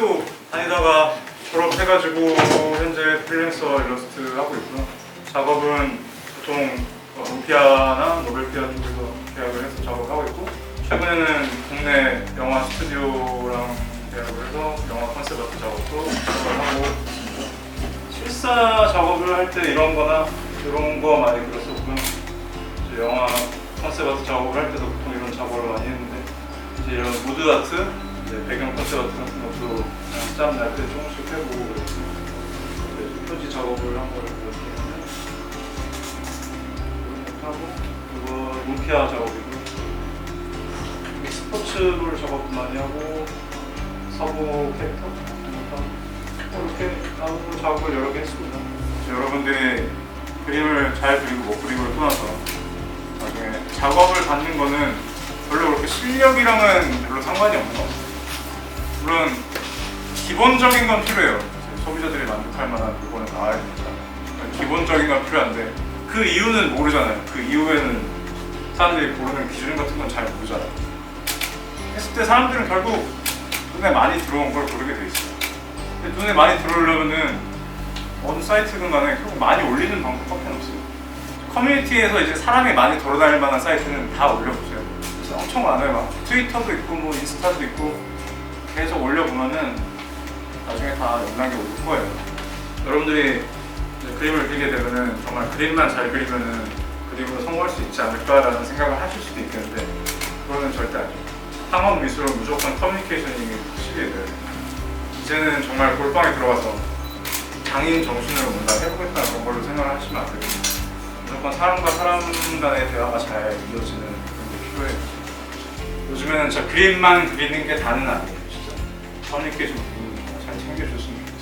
여기다가 졸업해가지고 현재 프리랜서 일러스트 하고 있고요. 작업은 보통 어, 루피아나 노벨피아 쪽에서 계약을 해서 작업하고 있고 최근에는 국내 영화 스튜디오랑 계약을 해서 영화 컨셉 아트 작업도 작업을 하고 있습니다. 실사 작업을 할 때 이런 거나 이런 거 많이 그렸었고요. 이제 영화 컨셉 아트 작업을 할 때도 보통 이런 작업을 많이 했는데 이제 이런 무드 아트, 이제 배경 컨셉 같은 것도 그냥 짬 날 때 조금씩 해보고. 이제 표지 작업을 한 거를 이렇게 하고 이거 루피아 작업이고 이게 스포츠롤 작업도 많이 하고 서부 캐릭터 뭐 이렇게 하고 작업을 여러 개 했습니다. 여러분들이 그림을 잘 그리고 못 그리고를 떠나서 나중에 작업을 받는 거는 별로 그렇게 실력이랑은 별로 상관이 없는 것 같아요. 물론 기본적인 건 필요해요. 소비자들이 만족할 만한 물건을 나와야 되니까 기본적인 건 필요한데 그 이유는 모르잖아요. 그 이후에는 사람들이 고르는 기준 같은 건 잘 모르잖아요. 했을 때 사람들은 결국 눈에 많이 들어온 걸 고르게 돼 있어요. 근데 눈에 많이 들어오려면은 어느 사이트든 간에 결국 많이 올리는 방법밖에 없어요. 커뮤니티에서 이제 사람이 많이 돌아다닐 만한 사이트는 다 올려보세요. 그래서 엄청 많아요. 막 트위터도 있고 뭐 인스타도 있고 다 연락이 올 거예요. 여러분들이 그림을 그리게 되면은 정말 그림만 잘 그리면은 그림으로 성공할 수 있지 않을까라는 생각을 하실 수도 있겠는데 그거는 절대 아니에요. 상업 미술은 무조건 커뮤니케이션이 확실히 돼요. 이제는 정말 골방에 들어가서 장인 정신으로 뭔가 해보겠다 그런 걸로 생각을 하시면 안 되고 무조건 사람과 사람 간의 대화가 잘 이어지는 그런 게 필요해요. 요즘에는 진짜 그림만 그리는 게 다는 아니에요. 커뮤니케이션 챙겨줬으면 좋겠어요.